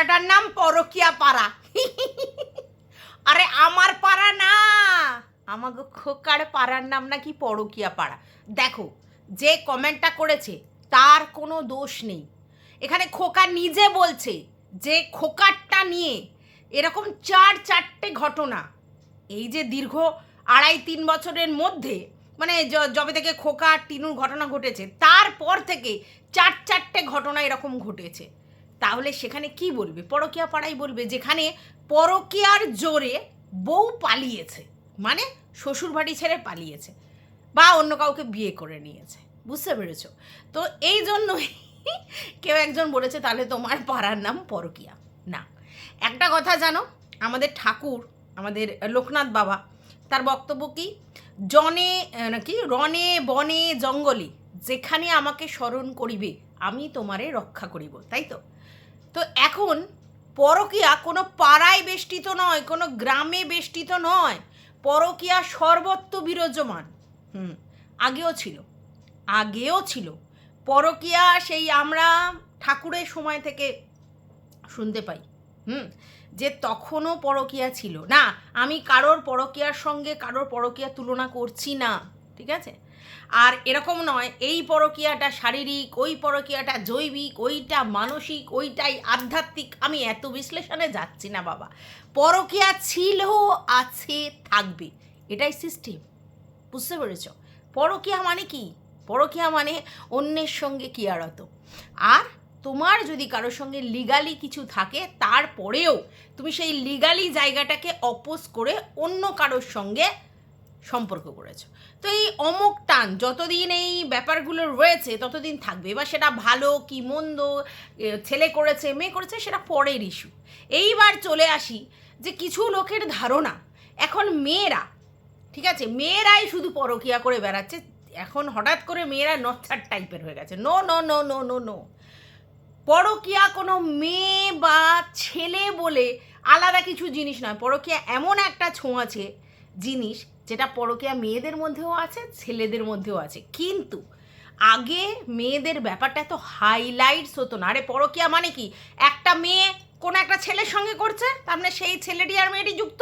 পাড়াটার নাম পরকিয়া পাড়া। আরে আমার পাড়া না আমাকে খোকার পাড়ার নাম নাকি পরকিয়া পাড়া। দেখো, যে কমেন্টটা করেছে, তার কোনো দোষ নেই। এখানে খোকা নিজে বলছে যে খোকারটা নিয়ে এরকম চার চারটে ঘটনা। এই যে দীর্ঘ আড়াই তিন বছরের মধ্যে মানে যবে থেকে খোকা টিনুর ঘটনা ঘটেছে, তারপর থেকে চার চারটে ঘটনা এরকম ঘটেছে। তাহলে সেখানে কি বলবে? পরকিয়া পাড়াই বলবে, যেখানে পরকিয়ার জোরে বউ পালিয়েছে মানে শ্বশুর বাড়ি ছেড়ে পালিয়েছে, বা অন্য কাউকে বিয়ে করে নিয়েছে। বুঝতে পেরেছ? তো এই জন্যই কেউ একজন বলেছে, তাহলে তোমার পাড়ার নাম পরকিয়া। না। একটা কথা জানো, আমাদের ঠাকুর, আমাদের লোকনাথ বাবা, তার বক্তব্য কি? জনে নাকি রনে বনে জঙ্গলে, যেখানে আমাকে স্মরণ করিবে, আমি তোমারে রক্ষা করিব, তাই তো? তো এখন পরকিয়া কোনো পাড়ায় বেষ্টিত নয়, কোনো গ্রামে বেষ্টিত নয়। পরকিয়া সর্বত্র বিরাজমান। হুম, আগেও ছিল আগেও ছিল। পরকিয়া সেই আমরা ঠাকুরের সময় থেকে শুনতে পাই। হুম, যে তখনও পরকিয়া ছিল। না, আমি কারোর পরকিয়ার সঙ্গে কারোর পরকিয়া তুলনা করছি না, ঠিক আছে? আর এরকম নয়, এই পরকিয়াটা শারীরিক, ওই পরকিয়াটা জৈবিক, ওইটা মানসিক, ওইটাই আধ্যাত্মিক। আমি এত বিশ্লেষণে যাচ্ছি না বাবা। পরকিয়া ছিল আছে, থাকবে। এটাই সিস্টেম বুঝতে পেরেছ? পরকিয়া মানে কি? পরকিয়া মানে অন্যের সঙ্গে কিয়ারত। আর তোমার যদি কারোর সঙ্গে লিগালি কিছু থাকে, তারপরেও তুমি সেই লিগালি জায়গাটাকে অপোজ করে অন্য কারোর সঙ্গে সম্পর্ক করেছ। তো এই অমুক টান যতদিন এই ব্যাপারগুলো রয়েছে, ততদিন থাকবে। এবার সেটা ভালো কি মন্দ ছেলে করেছে, মেয়ে করেছে, সেটা পরের ইস্যু এইবার চলে আসি যে কিছু লোকের ধারণা। এখন মেয়েরা, ঠিক আছে? মেয়েরাই শুধু পরকিয়া করে বেড়াচ্ছে। এখন হঠাৎ করে মেয়েরা নচ্ছার টাইপের হয়ে গেছে। No no no no no no পরকিয়া কোনো মেয়ে বা ছেলে বলে আলাদা কিছু জিনিস নয়। পরকিয়া এমন একটা ছোঁয়াছে জিনিস যেটা পরকিয়া মেয়েদের মধ্যেও আছে, ছেলেদের মধ্যেও আছে। কিন্তু আগে মেয়েদের ব্যাপারটা এত হাইলাইটস হতো না। আরে পরকিয়া মানে কি? একটা মেয়ে কোনো একটা ছেলের সঙ্গে করছে, তার মানে সেই ছেলেটি আর মেয়েটি যুক্ত,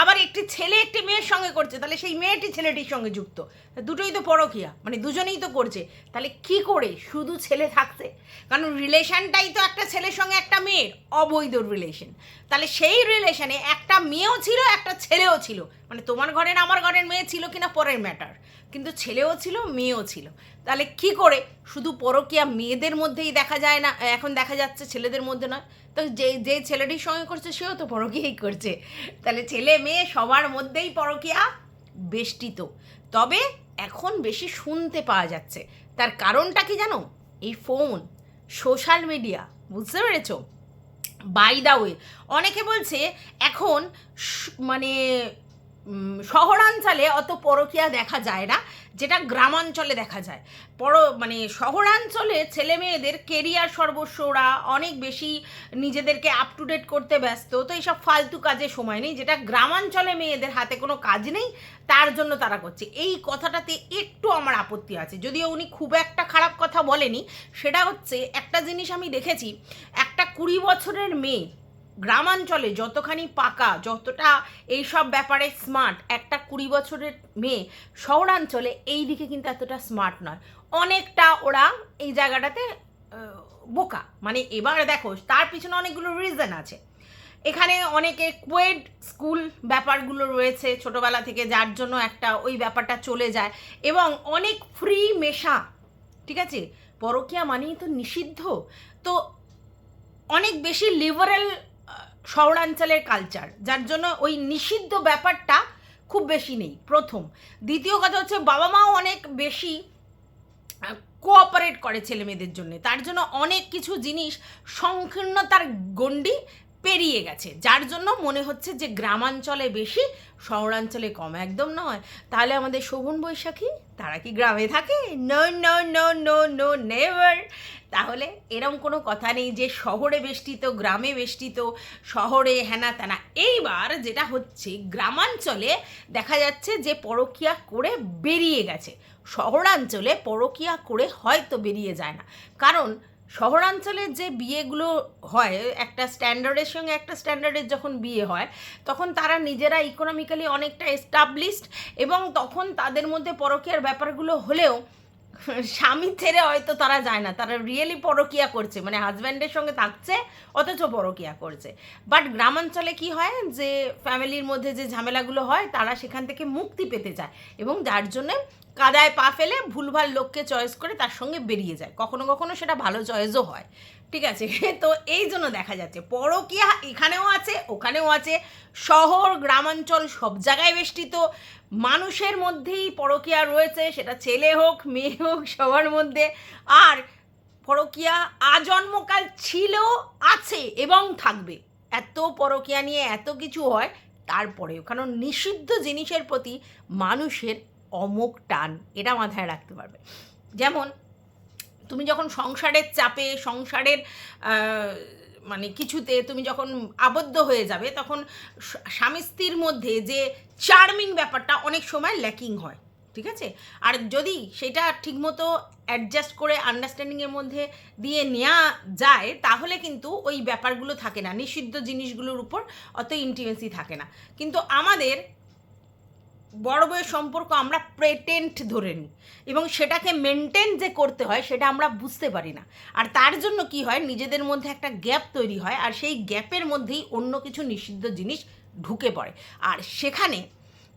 আবার একটি ছেলে একটি মেয়ের সঙ্গে করছে, তাহলে সেই মেয়েটি ছেলেটির সঙ্গে যুক্ত। দুটোই তো পরকিয়া মানে দুজনেই তো করছে। তাহলে কি করে? শুধু ছেলে থাকছে? কারণ রিলেশনটাই তো একটা ছেলের সঙ্গে একটা মেয়ের, অবৈধ রিলেশন তাহলে সেই রিলেশনে একটা মেয়েও ছিল, একটা ছেলেও ছিল। মানে তোমার ঘরের আমার ঘরের মেয়ে ছিল কিনা পরের ম্যাটার কিন্তু ছেলেও ছিল, মেয়েও ছিল। তাহলে কি করে? শুধু পরকিয়া মেয়েদের মধ্যেই দেখা যায় না, এখন দেখা যাচ্ছে ছেলেদের মধ্যে নয়। তো যে যে ছেলেটির সঙ্গে করছে, সেও তো পরকিয়াই করছে। তাহলে ছেলে মেয়ে সবার মধ্যেই পরকিয়া বেষ্টিত। তবে এখন বেশি শুনতে পাওয়া যাচ্ছে। তার কারণটা কি জানো? এই ফোন সোশ্যাল মিডিয়া বুঝতে পেরেছ? বাই দা ওয়ে অনেকে বলছে এখন মানে শহরাঞ্চলে অত পরকিয়া দেখা যায় না, যেটা গ্রামাঞ্চলে দেখা যায়। পর মানে শহরাঞ্চলে ছেলে মেয়েদের কেরিয়ার সর্বস্ব, ওরা অনেক বেশি নিজেদেরকে আপ টু ডেট করতে ব্যস্ত, তো এইসব ফালতু কাজে সময় নেই, যেটা গ্রামাঞ্চলে মেয়েদের হাতে কোনো কাজ নেই, তার জন্য তারা করছে। এই কথাটাতে একটু আমার আপত্তি আছে, যদিও উনি খুব একটা খারাপ কথা বলেনি। সেটা হচ্ছে, একটা জিনিস আমি দেখেছি, একটা কুড়ি বছরের মেয়ে গ্রামাঞ্চলে যতখানি পাকা, যতটা এইসব ব্যাপারে স্মার্ট একটা কুড়ি বছরের মেয়ে শহরাঞ্চলে এই দিকে কিন্তু এতটা স্মার্ট নয়। অনেকটা ওরা এই জায়গাটাতে বোকা। মানে এবার দেখো, তার পিছনে অনেকগুলো রিজন আছে। এখানে অনেকে কোয়েড স্কুল ব্যাপারগুলো রয়েছে ছোটবেলা থেকে, যার জন্য একটা ওই ব্যাপারটা চলে যায়। এবং অনেক ফ্রি মেশা, ঠিক আছে? পরকিয়া মানেই তো নিষিদ্ধ। তো অনেক বেশি লিবারেল শহরাঞ্চলের কালচার যার জন্য ওই নিষিদ্ধ ব্যাপারটা খুব বেশি নেই। প্রথম। দ্বিতীয় কথা হচ্ছে, বাবা মাও অনেক বেশি কোঅপারেট করে ছেলে মেয়েদের জন্য। তার জন্য অনেক কিছু জিনিস সংকীর্ণতার গণ্ডি পেরিয়ে গেছে। যার জন্য মনে হচ্ছে যে গ্রামাঞ্চলে বেশি, শহরাঞ্চলে কম। একদম নয়। তাহলে আমাদের শোভন বৈশাখী, তারা কি গ্রামে থাকে? No no no no no never তাহলে এরম কোনো কথা নেই যে শহরে বেষ্টিত, গ্রামে বেষ্টিত, শহরে হেনা তেনা এইবার যেটা হচ্ছে, গ্রামাঞ্চলে দেখা যাচ্ছে যে পরকিয়া করে বেরিয়ে গেছে। শহরাঞ্চলে পরকিয়া করে হয়তো বেরিয়ে যায় না। কারণ শহরাঞ্চলের যে বিয়েগুলো হয়, একটা স্ট্যান্ডার্ডের সঙ্গে একটা স্ট্যান্ডার্ডের যখন বিয়ে হয়, তখন তারা নিজেরা ইকোনমিক্যালি অনেকটা এস্টাবলিশড এবং তখন তাদের মধ্যে পরকীয়ার ব্যাপারগুলো হলেও স্বামী ছেড়ে হয়তো তারা যায় না, তারা রিয়েলি পরকিয়া করছে মানে হাজব্যান্ডের সঙ্গে থাকছে, অথচ পরকিয়া করছে। বাট গ্রামাঞ্চলে কি হয় যে ফ্যামিলির মধ্যে যে ঝামেলাগুলো হয়, তারা সেখান থেকে মুক্তি পেতে চায় এবং যার জন্যে কাদায় পা ফেলে ভুলভাল লোককে চয়েস করে তার সঙ্গে বেরিয়ে যায়। কখনো কখনো সেটা ভালো চয়েসও হয়। ঠিক আছে? তো এই জন্য দেখা যাচ্ছে, পরকিয়া এখানেও আছে, ওখানেও আছে। শহর, গ্রামাঞ্চল সব জায়গায় বেষ্টিত। মানুষের মধ্যেই পরকিয়া রয়েছে, সেটা ছেলে হোক, মেয়ে হোক, সবার মধ্যে। আর পরকিয়া আজন্মকাল ছিল আছে এবং থাকবে। এত পরকিয়া নিয়ে এত কিছু হয়, তারপরেও। কারণ নিষিদ্ধ জিনিসের প্রতি মানুষের অমোক টান, এটা মাথায় রাখতে পারবে। যেমন, তুমি যখন সংসারের চাপে, সংসারের মানে কিছুতে তুমি যখন আবদ্ধ হয়ে যাবে, তখন স্বামী স্ত্রীর মধ্যে যে চার্মিং ব্যাপারটা অনেক সময় ল্যাকিং হয়, ঠিক আছে? আর যদি সেটা ঠিকমতো অ্যাডজাস্ট করে আন্ডারস্ট্যান্ডিংয়ের মধ্যে দিয়ে নেওয়া যায়, তাহলে কিন্তু ওই ব্যাপারগুলো থাকে না, নিষিদ্ধ জিনিসগুলোর উপর অত ইন্টিমেসি থাকে না। কিন্তু আমাদের বড় বউয়ের সম্পর্ক আমরা প্রেটেন্ট ধরে নিই। এবং সেটাকে মেনটেন যে করতে হয়, সেটা আমরা বুঝতে পারি না। আর তার জন্য কি হয়, নিজেদের মধ্যে একটা গ্যাপ তৈরি হয়, আর সেই গ্যাপের মধ্যেই অন্য কিছু নিষিদ্ধ জিনিস ঢুকে পড়ে। আর সেখানে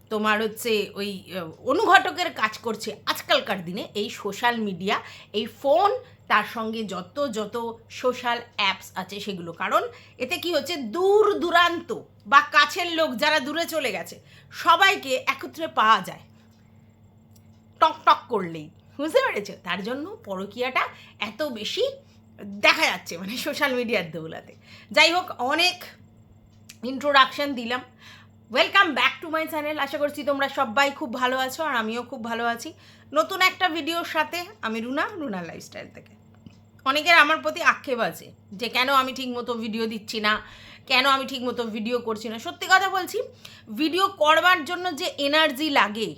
তোমার হচ্ছে ওই অনুঘটকের কাজ করছে আজকালকার দিনে এই সোশ্যাল মিডিয়া এই ফোন তার সঙ্গে যত যত সোশ্যাল অ্যাপস আছে সেগুলো। কারণ এতে কি হচ্ছে, দূর দূরান্ত বা কাছের লোক যারা দূরে চলে গেছে, সবাইকে একত্রে পাওয়া যায়। টক টক করলেই। বুঝতে পেরেছ? তার জন্য পরকীয়াটা এত বেশি দেখা যাচ্ছে মানে সোশ্যাল মিডিয়ার দৌলাতে। যাই হোক, অনেক ইন্ট্রোডাকশন দিলাম। Welcome back to my channel আশা করছি তোমরা সবাই খুব ভালো আছো আর আমিও খুব ভালো আছি। নতুন একটা ভিডিওর সাথে আমি রুনা রুনা লাইফস্টাইল থেকে। অনেকের আমার প্রতি আক্ষেপ আছে যে কেন আমি ঠিকমতো ভিডিও দিচ্ছি না? কেন আমি ঠিক মতো ভিডিও করছি না? সত্যি কথা বলছি ভিডিও করবার জন্য যে এনার্জি লাগে,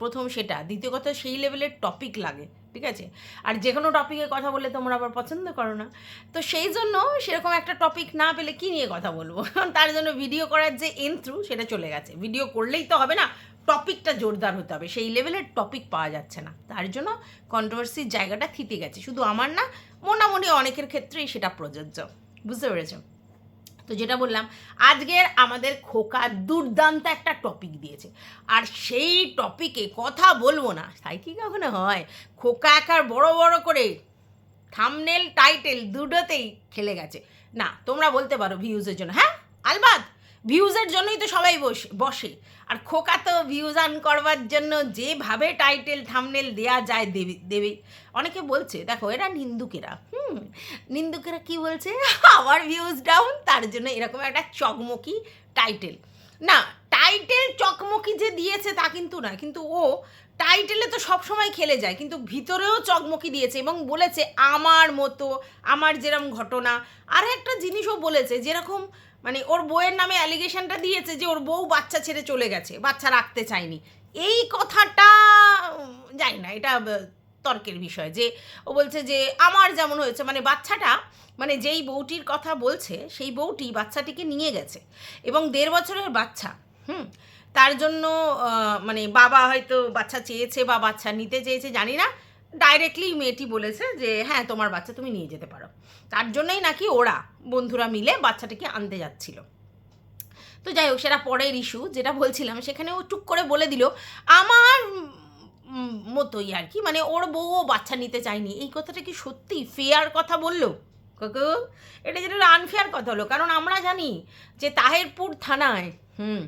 প্রথম সেটা। দ্বিতীয় কথা, সেই লেভেলের টপিক লাগে, ঠিক আছে? আর যে কোনো টপিকে কথা বললে তোমরা আবার পছন্দ করো না। তো সেই জন্য সেরকম একটা টপিক না পেলে কী নিয়ে কথা বলব? তার জন্য ভিডিও করার যে এন থ্রু সেটা চলে গেছে। ভিডিও করলেই তো হবে না টপিকটা জোরদার হতে হবে। সেই লেভেলের টপিক পাওয়া যাচ্ছে না। তার জন্য কন্ট্রোভার্সির জায়গাটা থিতে গেছে। শুধু আমার না, মোটামুটি অনেকের ক্ষেত্রেই সেটা প্রযোজ্য। বুঝতে পেরেছ? তো যেটা বললাম, আজকের আমাদের খোকা দুর্দান্ত একটা টপিক দিয়েছে। আর সেই টপিকে কথা বলব না, তাই কি কখনো হয়? খোকা একার বড় বড় করে থামনেল টাইটেল দুটোতেই খেলে গেছে। না, তোমরা বলতে পারো ভিউজের জন্য। হ্যাঁ আলবাদ? ভিউজের জন্যই তো সবাই বসে বসে। আর খোকা তো ভিউজ আন করবার জন্য যেভাবে টাইটেল থামনেল দেয়া যায় দেবে দেবে। অনেকে বলছে, দেখো, এরা নিন্দুকেরা। হুম, নিন্দুকেরা কি বলছে? আমার ভিউজ ডাউন তার জন্য এরকম একটা চকমকি টাইটেল না টাইটেল চকমকি যে দিয়েছে তা কিন্তু না, কিন্তু ও টাইটেলে তো সবসময় খেলে যায়, কিন্তু ভিতরেও চকমকি দিয়েছে এবং বলেছে, আমার মতো, আমার যেরকম ঘটনা। আর একটা জিনিসও বলেছে, যেরকম মানে ওর বউয়ের নামে অ্যালিগেশনটা দিয়েছে যে ওর বউ বাচ্চা ছেড়ে চলে গেছে, বাচ্চা রাখতে চায়নি। এই কথাটা জানি না, এটা তর্কের বিষয় যে ও বলছে যে আমার যেমন হয়েছে মানে বাচ্চাটা মানে যেই বউটির কথা বলছে, সেই বউটি বাচ্চাটিকে নিয়ে গেছে। এবং দেড় বছরের বাচ্চা, হুম? তার জন্য মানে বাবা হয়তো বাচ্চা চেয়েছে বা বাচ্চা নিতে চেয়েছে, জানি না। ডাইরেক্টলি মেয়েটি বলেছে যে হ্যাঁ তোমার বাচ্চা তুমি নিয়ে যেতে পারো। তার জন্যই নাকি ওরা বন্ধুরা মিলে বাচ্চাটাকে আনতে যাচ্ছিল। তো যাই হোক, সেটা পরের ইস্যু যেটা বলছিলাম, সেখানে ও টুক করে বলে দিল, আমার মতোই আর কি মানে ওর বউও বাচ্চা নিতে চায়নি। এই কথাটা কি সত্যি ফেয়ার কথা বলল? কাকু, এটা যেটা আনফেয়ার কথা হলো, কারণ আমরা জানি যে তাহেরপুর থানায়, হুম,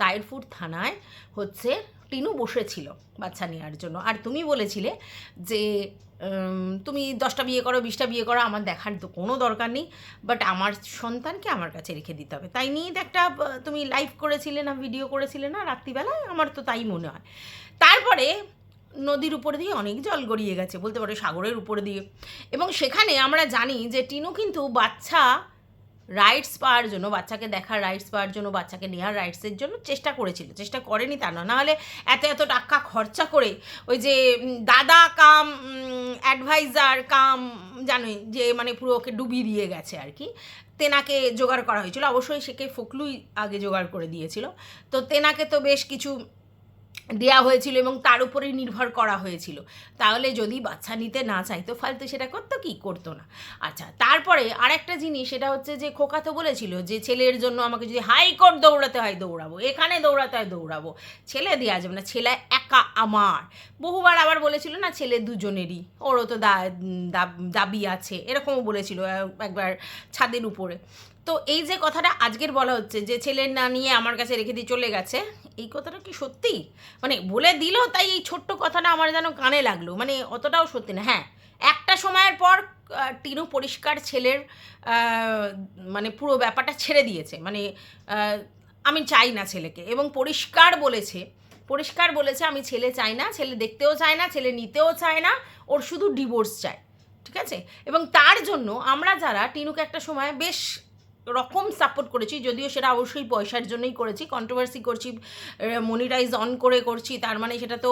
তাহেরপুর থানায় হচ্ছে টিনু বসেছিল বাচ্চা নেওয়ার জন্য। আর তুমি বলেছিলে যে তুমি দশটা বিয়ে করো, বিশটা বিয়ে করো, আমার দেখার তো কোনো দরকার নেই বাট আমার সন্তানকে আমার কাছে রেখে দিতে হবে। তাই নিয়ে একটা তুমি লাইভ করেছিলে না ভিডিও করেছিলে না রাত্রিবেলায় আমার তো তাই মনে হয়। তারপরে নদীর উপর দিয়ে অনেক জল গড়িয়ে গেছে, বলতে পারো সাগরের উপর দিয়ে। এবং সেখানে আমরা জানি যে টিনু কিন্তু বাচ্চা রাইটস পাওয়ার জন্য, বাচ্চাকে দেখার রাইটস পাওয়ার জন্য, বাচ্চাকে নেওয়ার রাইটসের জন্য চেষ্টা করেছিল। চেষ্টা করেনি তা না নাহলে এত এত টাকা খরচা করে ওই যে দাদা কাম অ্যাডভাইজার কাম, জানোই, যে মানে পুরো ওকে ডুবিয়ে দিয়ে গেছে আর কি। তেনাকে জোগাড় করা হয়েছিল। অবশ্যই সেকে ফকলুই আগে জোগাড় করে দিয়েছিল। তো তেনাকে তো বেশ কিছু দেওয়া হয়েছিল এবং তার উপরেই নির্ভর করা হয়েছিল। তাহলে যদি বাচ্চা নিতে না চাইতো ফালতু সেটা করতো কি? করতো না। আচ্ছা তারপরে আরেকটা জিনিস, সেটা হচ্ছে যে খোকা তো বলেছিল যে ছেলের জন্য আমাকে যদি হাইকোর্ট দৌড়াতে হয়, দৌড়াবো। এখানে দৌড়াতে হয়, দৌড়াবো। ছেলে দেওয়া যাবে না, ছেলে একা আমার। বহুবার আবার বলেছিল না, ছেলে দুজনেরই। ওরও তো দাবি আছে। এরকমও বলেছিল একবার ছাদের উপরে। তো এই যে কথাটা আজকের বলা হচ্ছে যে ছেলের না নিয়ে আমার কাছে রেখে দিয়ে চলে গেছে, এই কথাটা কি সত্যি? মানে বলে দিল, তাই এই ছোট্ট কথাটা আমার যেন কানে লাগল। মানে অতটাও সত্যি না। হ্যাঁ একটা সময়ের পর টিনু পরিষ্কার ছেলের মানে পুরো ব্যাপারটা ছেড়ে দিয়েছে। মানে আমি চাই না ছেলেকে। এবং পরিষ্কার বলেছে পরিষ্কার বলেছে, আমি ছেলে চাই না, ছেলে দেখতেও চায় না, ছেলে নিতেও চায় না, ওর শুধু ডিভোর্স চায়। ঠিক আছে? এবং তার জন্য আমরা যারা টিনুকে একটা সময় বেশ রকম সাপোর্ট করেছি, যদিও সেটা অবশ্যই পয়সার জন্যই করেছি কন্ট্রোভার্সি করছি মনিটাইজ অন করে করছি, তার মানে সেটা তো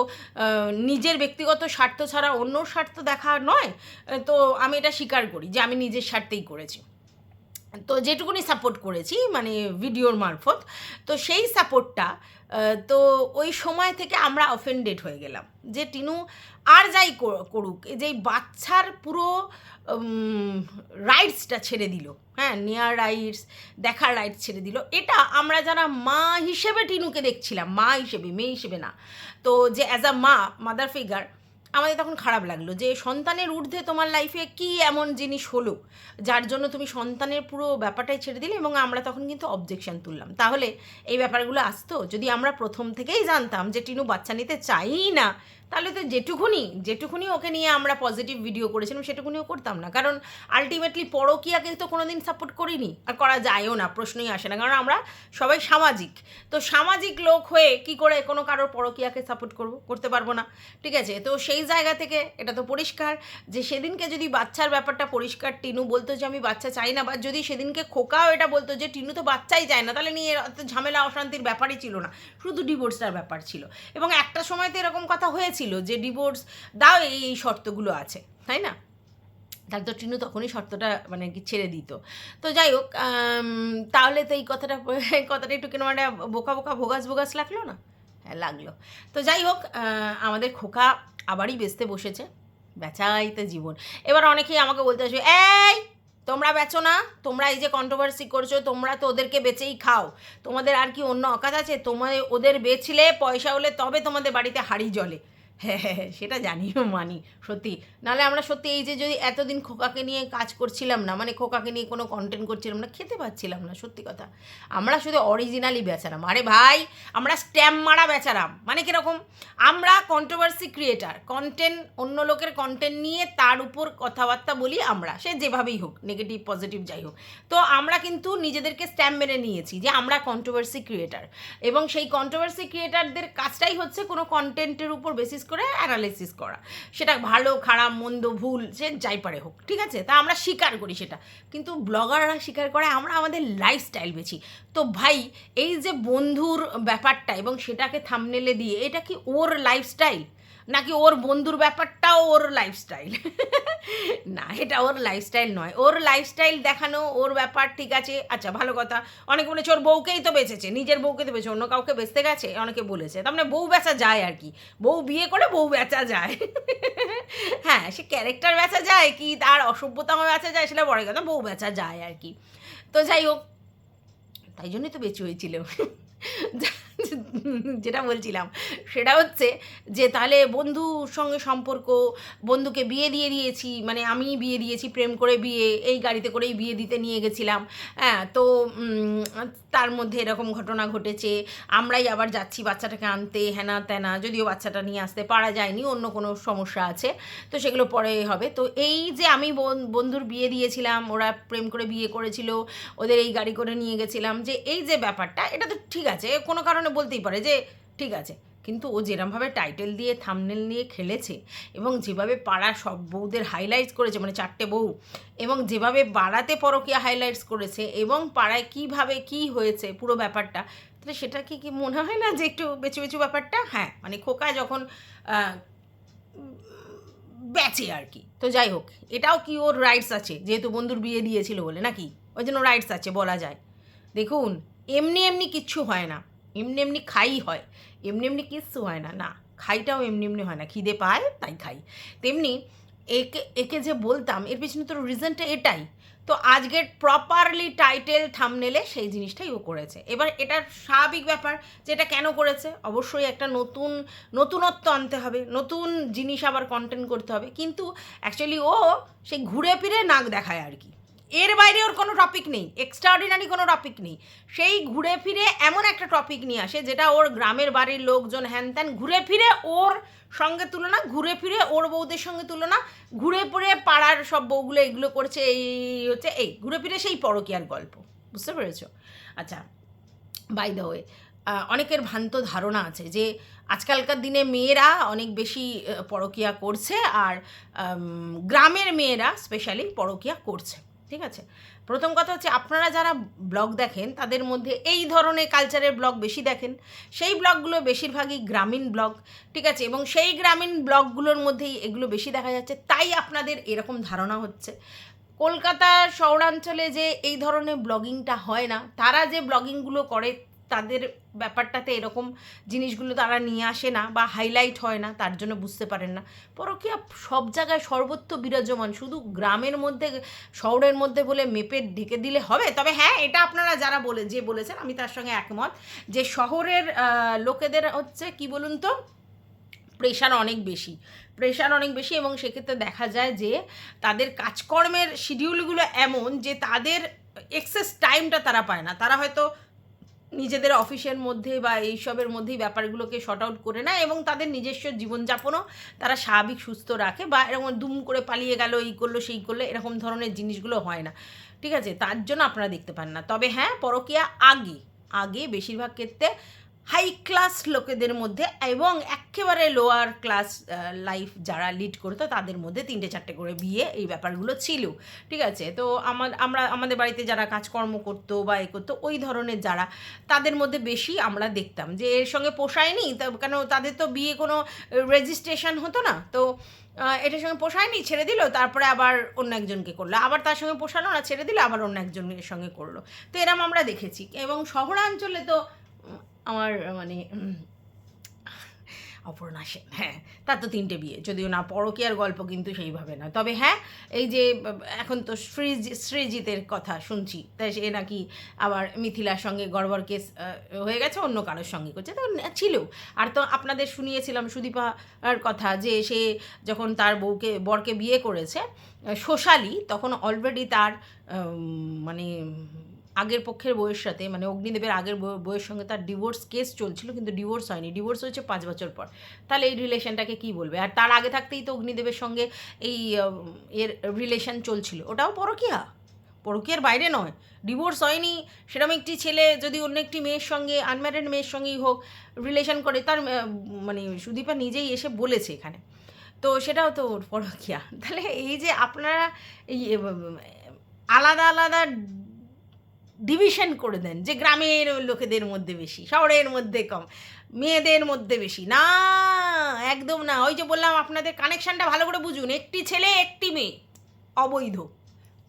নিজের ব্যক্তিগত স্বার্থ ছাড়া অন্য স্বার্থ দেখা নয়, তো আমি এটা স্বীকার করি যে আমি নিজের স্বার্থেই করেছি। তো যেটুকুনি সাপোর্ট করেছি মানে ভিডিওর মারফত, তো সেই সাপোর্টটা তো ওই সময় থেকে আমরা অফেন্ডেড হয়ে গেলাম। যে টিনু আর যাই কর- করুক, এই যে বাচ্চার পুরো রাইটসটা ছেড়ে দিল। হ্যাঁ নেয়ার রাইটস দেখার রাইটস ছেড়ে দিল। এটা আমরা যারা মা হিসেবে টিনুকে দেখছিলাম, মা হিসেবে, মেয়ে হিসেবে না, তো যে অ্যাজ আ মা মাদার ফিগার আমাদের তখন খারাপ লাগল যে সন্তানের ঊর্ধ্বে তোমার লাইফে কি এমন জিনিস হলো, যার জন্য তুমি সন্তানের পুরো ব্যাপারটাই ছেড়ে দিলে এবং আমরা তখন কিন্তু অবজেকশন তুললাম। তাহলে এই ব্যাপারগুলো আসতো। যদি আমরা প্রথম থেকেই জানতাম যে টিনু বাচ্চা নিতে চাই না তাহলে তো যেটুকুনি যেটুকুনি ওকে নিয়ে আমরা পজিটিভ ভিডিও করেছিলাম, সেটুকুনিও করতাম না। কারণ আলটিমেটলি পরকিয়াকে তো কোনোদিন সাপোর্ট করিনি। আর করা যায়ও না, প্রশ্নই আসে না। কারণ আমরা সবাই সামাজিক। তো সামাজিক লোক হয়ে কি করে কোনো কারোর পরকিয়াকে সাপোর্ট করব, করতে পারব না। ঠিক আছে? তো সেই জায়গা থেকে এটা তো পরিষ্কার যে সেদিনকে যদি বাচ্চার ব্যাপারটা পরিষ্কার টিনু বলতো যে আমি বাচ্চা চাই না, বা যদি সেদিনকে খোকাও এটা বলতো যে টিনু তো বাচ্চাই চায় না, তাহলে নিয়ে ঝামেলা অশান্তির ব্যাপারই ছিল না। শুধু ডিভোর্সটার ব্যাপার ছিল। এবং একটা সময় তো এরকম কথা হয়েছিল যে ডিভোর্স দাও এই এই শর্তগুলো আছে, তাই না? তাহলে তো টিনু তখনই শর্তটা মানে কি ছেড়ে দিত। তো যাই হোক তাহলে তো এই কথাটা কথাটা একটু কেন মানে বোকা বোকা ভোগাস ভোগাস লাগল না? হ্যাঁ লাগল। তো যাই হোক আমাদের খোকা আবারই বেচতে বসেছে বেচাই তো জীবন। এবার অনেকেই আমাকে বলতে আসবে, এই, তোমরা বেচো না, তোমরা এই যে কন্ট্রোভার্সি করছ, তোমরা তো ওদেরকে বেচেই খাও। তোমাদের আর কি অন্য অকাজ আছে? তোমাদের ওদের বেচলে পয়সা হলে তবে তোমাদের বাড়িতে হাড়ি জ্বলে হ্যাঁ হ্যাঁ হ্যাঁ, সেটা জানিও মানি সত্যি। নাহলে আমরা সত্যি এই যে যদি এতদিন খোকাকে নিয়ে কাজ করছিলাম না মানে খোকাকে নিয়ে কোনো কন্টেন্ট করছিলাম না খেতে পাচ্ছিলাম না সত্যি কথা। আমরা শুধু অরিজিনালি বেচারাম। আরে ভাই আমরা স্ট্যাম্প মারা বেচারাম। মানে কীরকম? আমরা কন্ট্রোভার্সি ক্রিয়েটার কন্টেন্ট অন্য লোকের কন্টেন্ট নিয়ে তার উপর কথাবার্তা বলি আমরা সে যেভাবেই হোক নেগেটিভ পজিটিভ যাই হোক। তো আমরা কিন্তু নিজেদেরকে স্ট্যাম্প মেনে নিয়েছি যে আমরা কন্ট্রোভার্সি ক্রিয়েটার এবং সেই কন্ট্রোভার্সি ক্রিয়েটারদের কাজটাই হচ্ছে কোনো কন্টেন্টের উপর বেসিস করে অ্যানালিসিস করা। সেটা ভালো, খারাপ, মন্দ, ভুল, সে যাই পারে হোক, ঠিক আছে? তা আমরা স্বীকার করি সেটা। কিন্তু ব্লগাররা স্বীকার করে আমরা আমাদের লাইফস্টাইল বেছি। তো ভাই, এই যে বন্ধুর ব্যাপারটা এবং সেটাকে থামনেলে দিয়ে, এটা কি ওর লাইফস্টাইল নাকি ওর বন্ধুর ব্যাপারটাও ওর লাইফস্টাইল না, এটা ওর লাইফস্টাইল নয়। ওর লাইফস্টাইল দেখানো, ওর ব্যাপার, ঠিক আছে। আচ্ছা ভালো কথা। অনেকে বলেছে, ওর বউকেই তো বেঁচেছে, নিজের বউকে তো বেঁচে অন্য কাউকে বেঁচতে গেছে? অনেকে বলেছে। তার মানে বউ বেচা যায় আর কি। বউ বিয়ে করে বউ বেচা যায়। হ্যাঁ সে ক্যারেক্টার বেচা যায় কি, তার অসভ্যতাম বেচা যায়, সেটা বড় কথা, বউ বেচা যায় আর কি। তো যাই হোক, তাই জন্যই তো বেঁচে হয়েছিল। যেটা বলছিলাম, সেটা হচ্ছে যে তাহলে বন্ধুর সঙ্গে সম্পর্ক, বন্ধুকে বিয়ে দিয়ে দিয়েছি মানে আমি বিয়ে দিয়েছি, প্রেম করে বিয়ে, এই গাড়িতে করেই বিয়ে দিতে নিয়ে গেছিলাম। হ্যাঁ তো তার মধ্যে এরকম ঘটনা ঘটেছে, আমরাই আবার যাচ্ছি বাচ্চাটাকে আনতে হ্যানা ত্যানা যদিও বাচ্চাটা নিয়ে আসতে পারা যায়নি, অন্য কোনো সমস্যা আছে, তো সেগুলো পরে হবে। তো এই যে আমি বন- বন্ধুর বিয়ে দিয়েছিলাম, ওরা প্রেম করে বিয়ে করেছিল, ওদের এই গাড়ি করে নিয়ে গেছিলাম, যে এই যে ব্যাপারটা, এটা তো ঠিক আছে, কোনো কারণে বলতেই পারে যে, ঠিক আছে। কিন্তু ও যেরমভাবে টাইটেল দিয়ে থামনেল নিয়ে খেলেছে এবং যেভাবে পাড়ার সব বউদের হাইলাইটস করেছে মানে চারটে বউ, এবং যেভাবে বাড়াতে পরকীয়া হাইলাইটস করেছে এবং পাড়ায় কীভাবে কি হয়েছে পুরো ব্যাপারটা, তাহলে সেটা কি কি মনে হয় না যে একটু বেচু বেচু ব্যাপারটা? হ্যাঁ মানে খোকা যখন বেচে আর কি। তো যাই হোক, এটাও কি ওর রাইটস আছে? যেহেতু বন্ধুর বিয়ে দিয়েছিল বলে, নাকি? ওই জন্য রাইটস আছে বলা যায়। দেখুন, এমনি এমনি কিচ্ছু হয় না। এমনি এমনি খাই হয়, এমনি এমনি কিচ্ছু হয় না না, খাইটাও এমনি এমনি হয় না, খিদে পায় তাই খাই। তেমনি একে একে যে বলতাম, এর পিছনে তো রিজনটা এটাই। তো আজকের প্রপারলি টাইটেল থামনেলে সেই জিনিসটাই ও করেছে। এবার এটার স্বাভাবিক ব্যাপার যে এটা কেন করেছে, অবশ্যই একটা নতুন, নতুনত্ব আনতে হবে, নতুন জিনিস আবার কন্টেন্ট করতে হবে। কিন্তু অ্যাকচুয়ালি ও সেই ঘুরে ফিরে নাক দেখায় আর কি। এর বাইরে ওর কোনো টপিক নেই এক্সট্রাঅর্ডিনারি কোনো টপিক নেই। সেই ঘুরে ফিরে এমন একটা টপিক নিয়ে আসে, যেটা ওর গ্রামের বাড়ির লোকজন হ্যান ত্যান ঘুরে ফিরে ওর সঙ্গে তুলনা, ঘুরে ফিরে ওর বউদের সঙ্গে তুলনা, ঘুরে ফিরে পাড়ার সব বউগুলো এগুলো করছে, এই হচ্ছে এই, ঘুরে ফিরে সেই পরকীয়ার গল্প, বুঝতে পেরেছ? আচ্ছা বাই দ্য ওয়ে অনেকের ভ্রান্ত ধারণা আছে যে আজকালকার দিনে মেয়েরা অনেক বেশি পরকীয়া করছে আর গ্রামের মেয়েরা স্পেশালি পরকীয়া করছে। ঠিক আছে? প্রথম কথা হচ্ছে আপনারা যারা ব্লগ দেখেন, তাদের মধ্যে এই ধরনের কালচারের ব্লগ বেশি দেখেন। সেই ব্লগগুলো বেশিরভাগই গ্রামীণ ব্লগ, ঠিক আছে? এবং সেই গ্রামীণ ব্লগগুলোর মধ্যেই এগুলো বেশি দেখা যাচ্ছে। তাই আপনাদের এরকম ধারণা হচ্ছে। কলকাতা শহরাঞ্চলে যে এই ধরনের ব্লগিংটা হয় না, তারা যে ব্লগিংগুলো করে তাদের ব্যাপারটাতে এরকম জিনিসগুলো তারা নিয়ে আসে না বা হাইলাইট হয় না, তার জন্য বুঝতে পারেন না। পরকীয়া সব জায়গায় সর্বত্র বিরাজমান, শুধু গ্রামের মধ্যে, শহরের মধ্যে বলে মেপে ঢেকে দিলে হবে? তবে হ্যাঁ এটা আপনারা যারা বলে, যে বলেছেন, আমি তার সঙ্গে একমত যে শহরের লোকেদের হচ্ছে কি বলুন তো? প্রেশার অনেক বেশি। প্রেশার অনেক বেশি এবং সেক্ষেত্রে দেখা যায় যে তাদের কাজকর্মের শিডিউলগুলো এমন যে তাদের এক্সেস টাইমটা তারা পায় না। তারা হয়তো নিজেদের অফিসের মধ্যে বা এইসবের মধ্যেই ব্যাপারগুলোকে শর্ট আউট করে নেয় এবং তাদের নিজস্ব জীবনযাপনও তারা স্বাভাবিক, সুস্থ রাখে বা এরকম দুম করে পালিয়ে গেল, এই করল, সেই করল, এরকম ধরনের জিনিসগুলো হয় না। ঠিক আছে? তার জন্য আপনারা দেখতে পান না। তবে হ্যাঁ পরকীয়া আগে আগে বেশিরভাগ ক্ষেত্রে হাই ক্লাস লোকেদের মধ্যে এবং একেবারে লোয়ার ক্লাস লাইফ যারা লিড করতো তাদের মধ্যে তিনটে চারটে করে বিয়ে এই ব্যাপারগুলো ছিল। ঠিক আছে? তো আমার, আমরা, আমাদের বাড়িতে যারা কাজকর্ম করতো বা এ করতো, ওই ধরনের যারা, তাদের মধ্যে বেশি আমরা দেখতাম। যে এর সঙ্গে পোষায়নি কেন তাদের তো বিয়ে কোনো রেজিস্ট্রেশন হতো না। তো এটার সঙ্গে পোষায়নি, ছেড়ে দিল, তারপরে আবার অন্য একজনকে করল। আবার তার সঙ্গে পোষালো না ছেড়ে দিল, আবার অন্য একজনের সঙ্গে করল। তো এরম আমরা দেখেছি। এবং শহরাঞ্চলে তো আমার মানে অপর্ণা সেন হ্যাঁ তার তো তিনটে বিয়ে। যদিও না পরকীয়ার গল্প কিন্তু সেইভাবে না তবে হ্যাঁ এই যে, এখন তো শ্রীজি সৃজিতের কথা শুনছি তাই সে নাকি আবার মিথিলার সঙ্গে গড়বড় কেস হয়ে গেছে, অন্য কারোর সঙ্গে করছে, তো ছিল আর তো আপনাদের শুনিয়েছিলাম সুদীপার কথা যে, সে যখন তার বউকে, বরকে বিয়ে করেছে সোশ্যালি তখন অলরেডি তার মানে আগের পক্ষের বউয়ের সাথে মানে অগ্নিদেবের আগের বইয়ের সঙ্গে তার ডিভোর্স কেস চলছিল, কিন্তু ডিভোর্স হয়নি। ডিভোর্স হয়েছে পাঁচ বছর পর। তাহলে এই রিলেশনটাকে কি বলবে? আর তার আগে থাকতেই তো অগ্নিদেবের সঙ্গে এই এর রিলেশন চলছিল। ওটাও পরকীয়া। পরকীয়ার বাইরে নয়। ডিভোর্স হয়নি। সেরকম একটি ছেলে, যদি অন্য একটি মেয়ের সঙ্গে আনম্যারিড মেয়ের সঙ্গেই হোক রিলেশন করে, তার মানে সুদীপা নিজেই এসে বলেছে এখানে। তো সেটাও তো পরকীয়া। তাহলে এই যে আপনারা এই আলাদা আলাদা ডিভিশন করে দেন, যে গ্রামের লোকেদের মধ্যে বেশি, শহরের মধ্যে কম, মেয়েদের মধ্যে বেশি। না, একদম না। ওই যে বললাম, আপনাদের কানেকশনটা ভালো করে বুঝুন। একটি ছেলে, একটি মেয়ে, অবৈধ।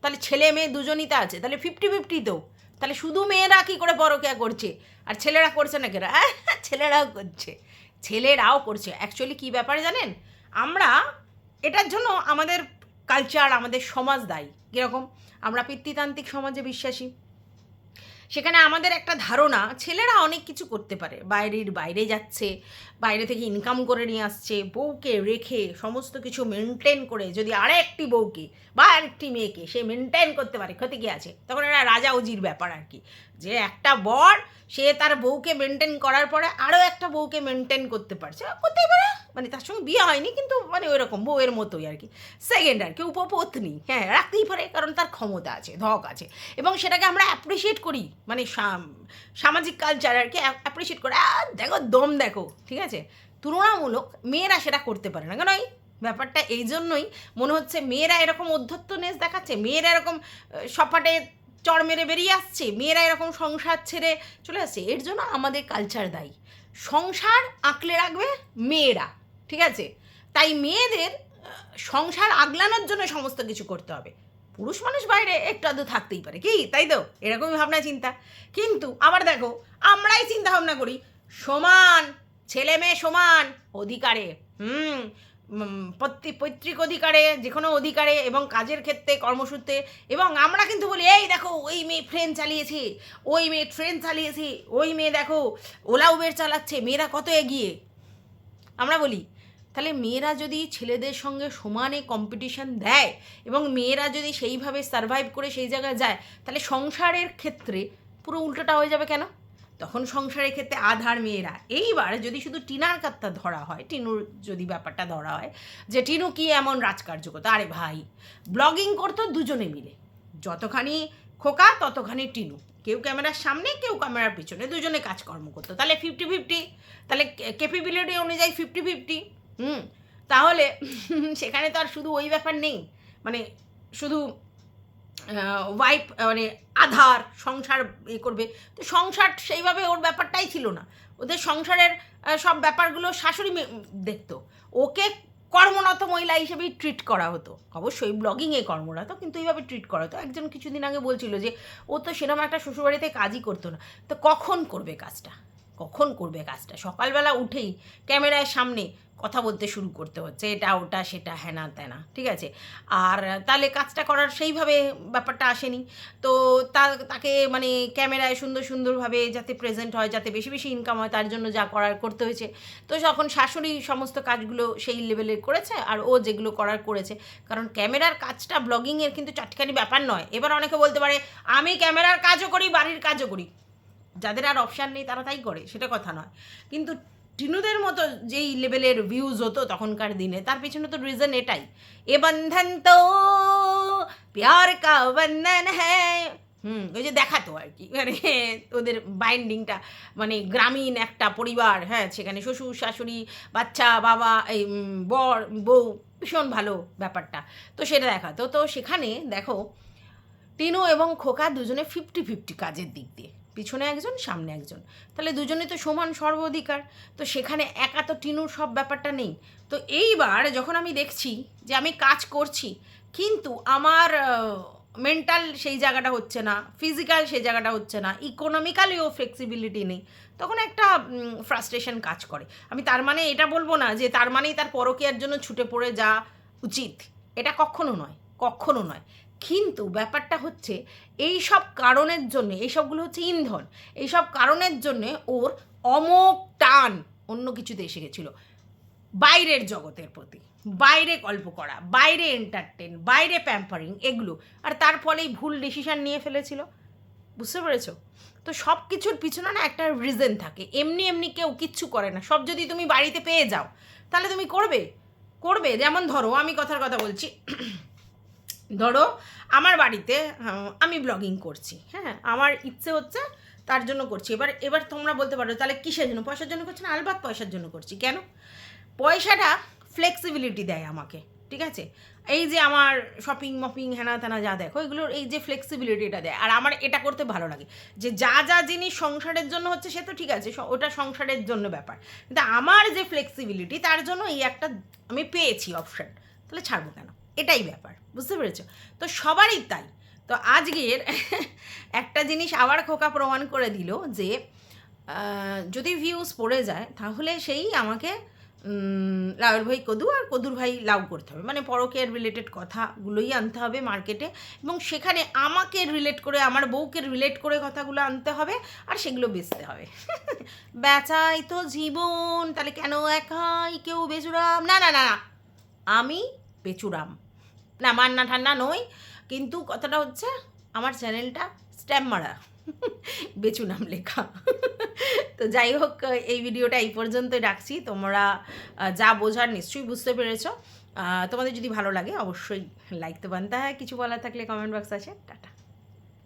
তাহলে ছেলে মেয়ে দুজনই তো আছে। তাহলে ফিফটি ফিফটি তো। তাহলে শুধু মেয়েরা কী করে পরকিয়া করছে? আর ছেলেরা করছে না কেরা? ছেলেরাও করছে। ছেলেরাও করছে। অ্যাকচুয়ালি কী ব্যাপারে জানেন? আমরা এটার জন্য আমাদের কালচার আমাদের সমাজ দায়ী। কীরকম? আমরা পিতৃতান্ত্রিক সমাজে বিশ্বাসী। সেখানে আমাদের একটা ধারণা ছেলেরা অনেক কিছু করতে পারে। বাইরের বাইরে যাচ্ছে বাইরে থেকে ইনকাম করে নিয়ে আসছে, বউকে রেখে সমস্ত কিছু মেনটেন করে যদি আরেকটি বউকে বা আরেকটি মেয়েকে সে মেনটেন করতে পারে, ক্ষতি কি আছে? তখন এটা রাজা উজির ব্যাপার আর কি। যে একটা বর, সে তার বউকে মেনটেন করার পরে আরও একটা বউকে মেনটেন করতে পারছে। করতেই পারে মানে তার সঙ্গে বিয়ে হয়নি কিন্তু মানে ওই রকম বউয়ের মতোই আর কি। সেকেন্ড আর কি, উপপত্নী হ্যাঁ রাখতেই পারে কারণ তার ক্ষমতা আছে, ধক আছে। এবং সেটাকে আমরা অ্যাপ্রিসিয়েট করি মানে সাম- সামাজিক কালচার আর কি অ্যাপ্রিসিয়েট করে। দেখো, দম দেখো, ঠিক আছে? তুলনামূলক মেয়েরা সেটা করতে পারে না। কেন এই ব্যাপারটা এই জন্যই মনে হচ্ছে মেয়েরা এরকম অধ্যত্তনেস দেখাচ্ছে, মেয়েরা এরকম সপাটে চড় মেরে বেরিয়ে আসছে, মেয়েরা এরকম সংসার ছেড়ে চলে আসছে। এর জন্য আমাদের কালচার দায়ী। সংসার আঁকলে রাখবে মেয়েরা, ঠিক আছে? তাই মেয়েদের সংসার আগলানোর জন্য সমস্ত কিছু করতে হবে। পুরুষ মানুষ বাইরে একটু আধটু থাকতেই পারে। কি? তাই তো? এরকমই ভাবনা চিন্তা। কিন্তু আবার দেখো, আমরাই চিন্তা ভাবনা করি। সমান ছেলে মেয়ে সমান অধিকারে, হুম পৈতৃক অধিকারে, যে কোনো অধিকারে এবং কাজের ক্ষেত্রে, কর্মসূত্রে এবং আমরা কিন্তু বলি, এই দেখো, ওই মেয়ে ট্রেন চালিয়েছে, ওই মেয়ে ট্রেন চালিয়েছে, ওই মেয়ে দেখো, ওলা উবের চালাচ্ছে, মেয়েরা কত এগিয়ে? আমরা বলি, তাহলে মেয়েরা যদি ছেলেদের সঙ্গে সমানে কম্পিটিশন দেয় এবং মেয়েরা যদি সেইভাবে সারভাইভ করে সেই জায়গায় যায়, তাহলে সংসারের ক্ষেত্রে পুরো উল্টোটা হয়ে যাবে কেন? তখন সংসারের ক্ষেত্রে আধার মেয়েরা। এইবার যদি শুধু টিনার কাত্তা ধরা হয়, টিনুর যদি ব্যাপারটা ধরা হয়, যে টিনু কি এমন রাজকার্যকতা আরে ভাই ব্লগিং করতো দুজনে মিলে। যতখানি খোকা, ততখানি টিনু। কেউ ক্যামেরার সামনে, কেউ ক্যামেরার পিছনে, দুজনে কাজকর্ম করতো। তাহলে ফিফটি ফিফটি তাহলে ক্যাপেবিলিটি অনুযায়ী ফিফটি ফিফটি হুম? তাহলে সেখানে তো আর শুধু ওই ব্যাপার নেই। মানে শুধু ওয়াইফ মানে আধার, সংসার এ করবে। তো সংসার সেইভাবে ওর ব্যাপারটাই ছিল না। ওদের সংসারের সব ব্যাপারগুলো শাশুড়ি দেখতো। ওকে কর্মরত মহিলা হিসেবেই ট্রিট করা হতো। অবশ্যই ব্লগিংয়ে কর্মরত, কিন্তু এইভাবে ট্রিট করা হতো। একজন কিছুদিন আগে বলছিল যে, ও তো সেরকম একটা শ্বশুরবাড়িতে কাজই করতো না। তো কখন করবে কাজটা? কখন করবে কাজটা? সকালবেলা উঠেই ক্যামেরার সামনে কথা বলতে শুরু করতে হচ্ছে, এটা, ওটা, সেটা হ্যানা ত্যানা ঠিক আছে? আর তাহলে কাজটা করার সেইভাবে ব্যাপারটা আসেনি। তো তা, তাকে মানে ক্যামেরায় সুন্দর সুন্দরভাবে যাতে প্রেজেন্ট হয়, যাতে বেশি বেশি ইনকাম হয়, তার জন্য যা করার করতে হয়েছে। তো যখন শাশুড়ি সমস্ত কাজগুলো সেই লেভেলের করেছে, আর ও যেগুলো করার করেছে, কারণ ক্যামেরার কাজটা ব্লগিংয়ের কিন্তু চাটকানি ব্যাপার নয়। এবার অনেকে বলতে পারে, আমি ক্যামেরার কাজও করি, বাড়ির কাজও করি। যাদের আর অপশান নেই, তারা তাই করে, সেটা কথা নয়। কিন্তু টিনুদের মতো যেই লেভেলের ভিউজ হতো তখনকার দিনে, তার পিছনে তো রিজন এটাই। এ বন্ধন তো, প্যার কা বন্ধন হ্যাঁ হুম, ওই যে দেখাতো আর কি। মানে ওদের বাইন্ডিংটা মানে গ্রামীণ একটা পরিবার হ্যাঁ সেখানে শ্বশুর, শাশুড়ি, বাচ্চা, বাবা, এই বর, বউ, ভীষণ ভালো ব্যাপারটা। তো সেটা দেখাতো। তো সেখানে দেখো, টিনু এবং খোকা দুজনে ফিফটি ফিফটি কাজের দিক দিয়ে। পিছনে একজন, সামনে একজন। তাহলে দুজনে তো সমান সর্বাধিকার। তো সেখানে একা তো টিনুর সব ব্যাপারটা নেই। তো এইবার যখন আমি দেখছি যে আমি কাজ করছি, কিন্তু আমার মেন্টাল সেই জায়গাটা হচ্ছে না ফিজিক্যাল সেই জায়গাটা হচ্ছে না ইকোনমিক্যালিও ফ্লেক্সিবিলিটি নেই, তখন একটা ফ্রাস্ট্রেশন কাজ করে। আমি তার মানে এটা বলব না যে তার মানেই তার পরকীয়ার জন্য ছুটে পড়ে যা উচিত। এটা কখনো নয় কখনো নয়। কিন্তু ব্যাপারটা হচ্ছে এই সব কারণের জন্য, এইসবগুলো হচ্ছে ইন্ধন, এইসব কারণের জন্যে ওর অমোক টান অন্য কিছুতে এসে গেছিল। বাইরের জগতের প্রতি, বাইরে গল্প করা, বাইরে এন্টারটেন বাইরে প্যাম্পারিং এগুলো। আর তার ফলেই ভুল ডিসিশান নিয়ে ফেলেছিল। বুঝতে পেরেছ? তো সব কিছুর পিছনে না একটা রিজন থাকে। এমনি এমনি কেউ কিচ্ছু করে না। সব যদি তুমি বাড়িতে পেয়ে যাও, তাহলে তুমি করবে? করবে? যেমন ধরো, আমি কথার কথা বলছি। ধরো, আমার বাড়িতে আমি ব্লগিং করছি হ্যাঁ আমার ইচ্ছে হচ্ছে তার জন্য করছি। এবার এবার তোমরা বলতে পারো, তাহলে কিসের জন্য? পয়সার জন্য করছি না? আলবাত পয়সার জন্য করছি। কেন? পয়সাটা ফ্লেক্সিবিলিটি দেয় আমাকে, ঠিক আছে? এই যে আমার শপিং মপিং হেনা তেনা যা দেখো, এগুলোর এই যে ফ্লেক্সিবিলিটিটা দেয়। আর আমার এটা করতে ভালো লাগে যে, যা যা জিনিস সংসারের জন্য হচ্ছে সে তো ঠিক আছে ওটা সংসারের জন্য ব্যাপার। কিন্তু আমার যে ফ্লেক্সিবিলিটি তার জন্য এই একটা আমি পেয়েছি অপশান তাহলে ছাড়বো কেন? এটাই ব্যাপার, বুঝতে পেরেছ? তো সবারই তাই। তো আজকের একটা জিনিস আবার খোকা প্রমাণ করে দিল যে যদি ভিউজ পড়ে যায়, তাহলে সেই আমাকে লাউর ভাই কদু আর কদুর ভাই লাউ করতে হবে। মানে পরকের রিলেটেড কথাগুলোই আনতে হবে মার্কেটে এবং সেখানে আমাকে রিলেট করে, আমার বউকে রিলেট করে কথাগুলো আনতে হবে আর সেগুলো বেচতে হবে। বেচাই তো জীবন, তাহলে কেন একাই? কেউ বেচুরাম? না না না না। আমি বেচুরাম। না মান্না ঠান্না নই। কিন্তু কথাটা হচ্ছে, আমার চ্যানেলটা স্ট্যাম্প মারা। বেচু নাম লেখা। তো যাই হোক, এই ভিডিওটা এই পর্যন্তই রাখছি। তোমরা যা বোঝার নিশ্চয়ই বুঝতে পেরেছ। তোমাদের যদি ভালো লাগে, অবশ্যই লাইক তো বানতে হয়। কিছু বলার থাকলে কমেন্ট বক্স আছে। টাটা।